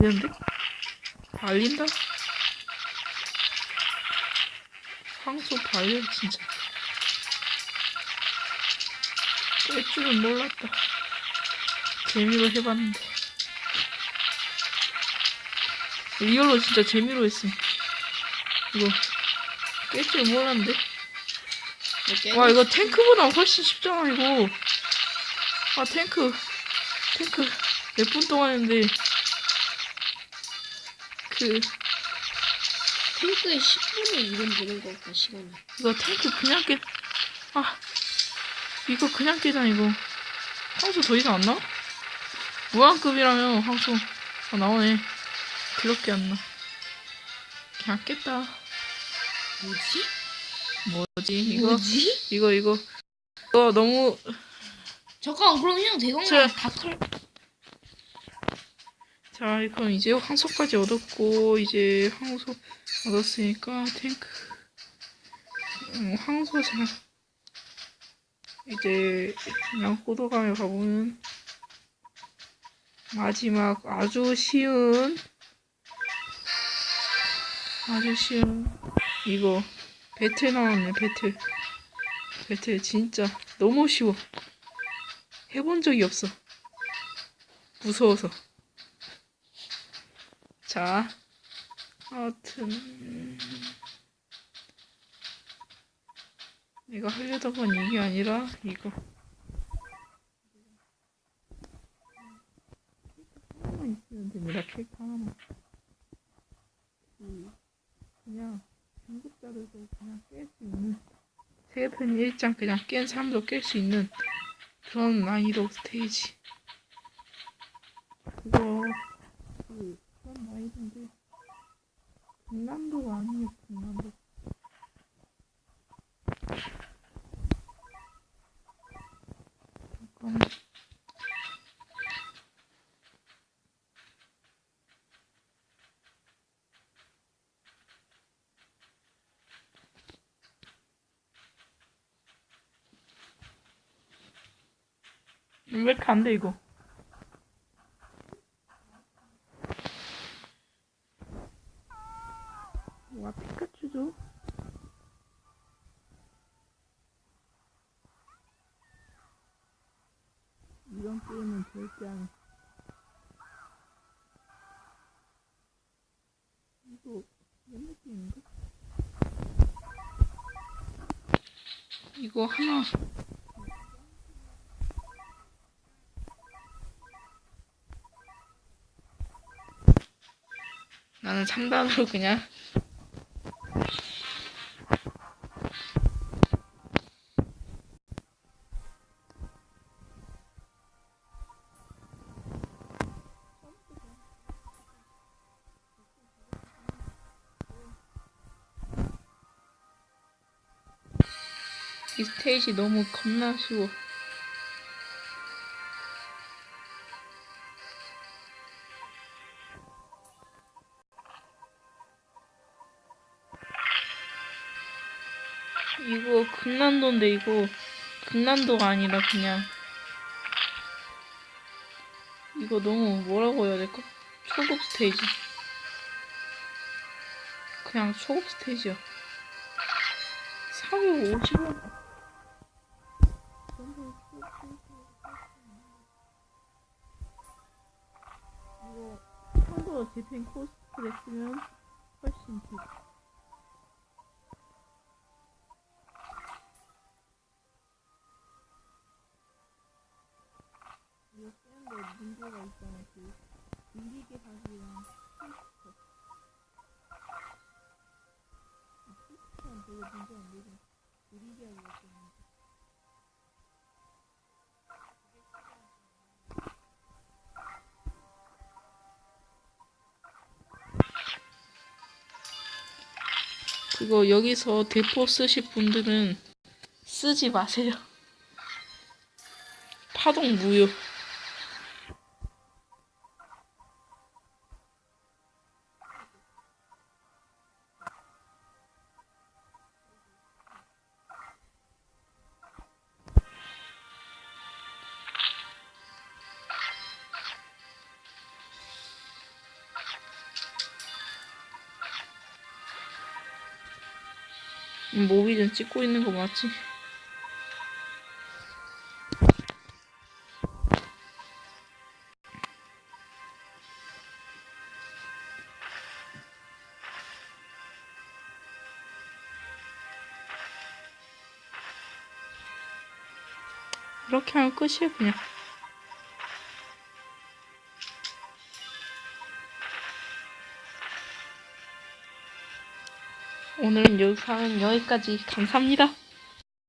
되는데? 발린다? 황소 발려 진짜. 깰 줄은 몰랐다. 재미로 해봤는데. 리얼로 진짜 재미로 했음 이거. 깰 줄 몰랐는데? 와 이거 탱크보다 훨씬 쉽잖아 이거. 아 탱크. 탱크 몇 분 동안 했는데 그 탱크에 10분의 1은 되는 것 같다 시간이 이거 탱크 그냥 깨, 아, 이거 그냥 깨잖아, 이거. 황소 더 이상 안 나와? 무한급이라면 황소, 아, 나오네. 그렇게 안 나. 그냥 깼다. 뭐지? 뭐지, 이거, 뭐지? 이거, 이거. 이거 너무, 잠깐 그럼 그냥 대강 저- 다클 자, 그럼 이제 황소까지 얻었고, 이제 황소 얻었으니까 탱크. 음, 황소 잘. 이제 그냥 호도감에 가보면 마지막 아주 쉬운 아주 쉬운 이거 배틀 나왔네 배틀 배틀 진짜 너무 쉬워 해본 적이 없어 무서워서 자, 하여튼 내가 하려던 건 이게 아니라 이거. 하나만 있으면 됩니다. 케이크 하나만. 그, 그냥 중급자들도 그냥 깰 수 있는 세계편 일장 그냥 깬 사람도 깰 수 있는 그런 난이도 스테이지. 그거 그 그런 나이인데. 중남도가 아니에요 중남도. 잠깐 왜 이렇게 안돼 이거 와 피카츄죠? 이런 게임은 절대 안 해. 이거 옛날 게임인가? 이거 하나 나는 3단으로 그냥 이 스테이지 너무 겁나 쉬워. 이거 극난도인데 이거 극난도가 아니라 그냥 이거 너무 뭐라고 해야 될까? 초급 스테이지. 그냥 초급 스테이지야. 450원. 이거 참고로 재팬 코스프레 쓰면 훨씬 더 이거 쓰는데 문제가 있잖 그거 여기서 대포 쓰실 분들은 쓰지 마세요. 파동 무효. 모비전 찍고 있는 거 맞지? 이렇게 하면 끝이에요 그냥 오늘은 영상은 여기까지 감사합니다